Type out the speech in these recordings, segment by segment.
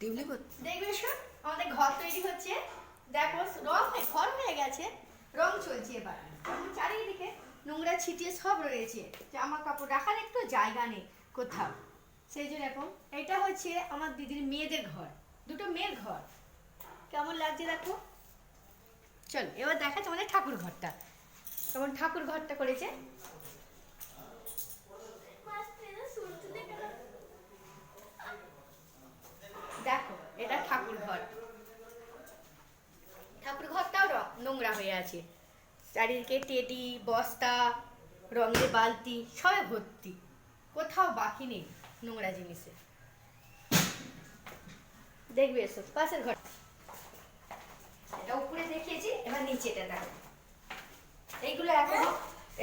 Tulip দেখবে শোন, আমাদের ঘর তৈরি হচ্ছে। দেখো, রং ঘর হয়ে গেছে, রং চলছে এবার। চারিদিকে নোংরা ছিটিয়ে সব রয়েছে জামা কাপড় রাখার একটু জায়গা নেই কোথাও। সেই জন্য এখন এটা হচ্ছে আমার দিদির মেয়েদের ঘর, দুটো মেয়ের ঘর। কেমন লাগছে দেখো? চল, এবার দেখাচ্ছে আমাদের ঠাকুর ঘরটা। কেমন ঠাকুর ঘরটা করেছে দেখো এটা ঠাকুর ঘর ঠাকুর ঘরটাও র- নোংরা হয়ে আছে। চারিদিকে টেডি, বস্তা, রঙের বালতি, সবে ভর্তি। কোথাও বাকি নেই নোংরা জিনিসে দেখবে এসো পাশের ঘর। এটা উপরে দেখিয়েছি, এবার নিচেটা দেখো। এইগুলো এখন,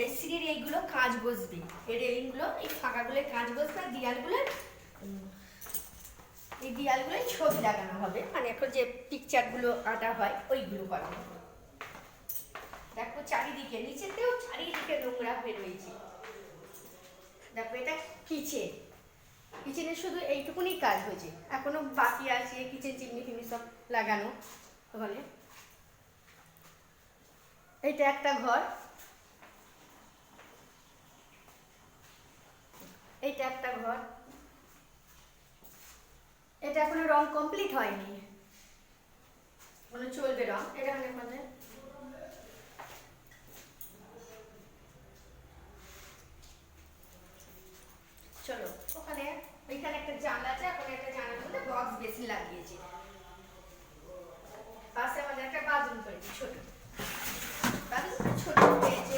এই সিঁড়ির এইগুলো কাঁচ বসবে। এই রেলিংগুলো, এই ফাঁকাগুলো কাঁচ বসবে, আর দিয়ালগুলো এই দেয়ালগুলোয় ছবি লাগানো হবে। মানে এখন যে পিকচারগুলো আঁটা হয়, ওইগুলো করা হবে। দেখো চারিদিকে, নিচেতেও চারিদিকে নোংরা হয়ে রয়েছে দেখো এটা কিচেন। কিচেনে শুধু এইটুকুনি কাজ হয়েছে। এখনও বাকি আছে কিচেন, চিমনি, ফিমনি সব লাগানো ওখানে এইটা একটা ঘর। এইটা একটা ঘর। এটা এখনও রং কমপ্লিট হয়নি। এখনও চলবে রং। এটা মানে মানে চলো, ওখানে ওইখানে একটা জানলা আছে, ওখানে একটা জানলার মধ্যে বক্স বেশি লাগিয়েছি। পাশে আমাদের একটা বাথরুম করেছি ছোট বাথরুম ছোট হয়েছে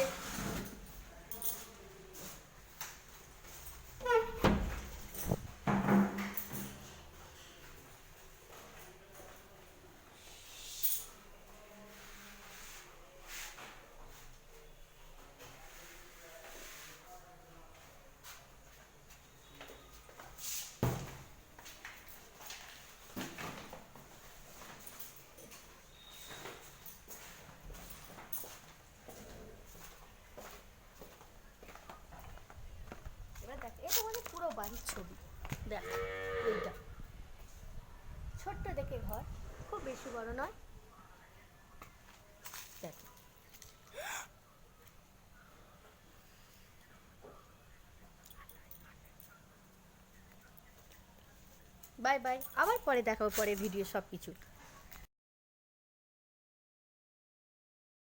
এবার দেখ এটা মানে পুরো বাড়ির ছবি। দেখ, এইটা। ছোট্ট দেখে ঘর, খুব বেশি বড় নয়। বাই বাই, আবার পরে দেখাবো, পরে ভিডিও সব কিছু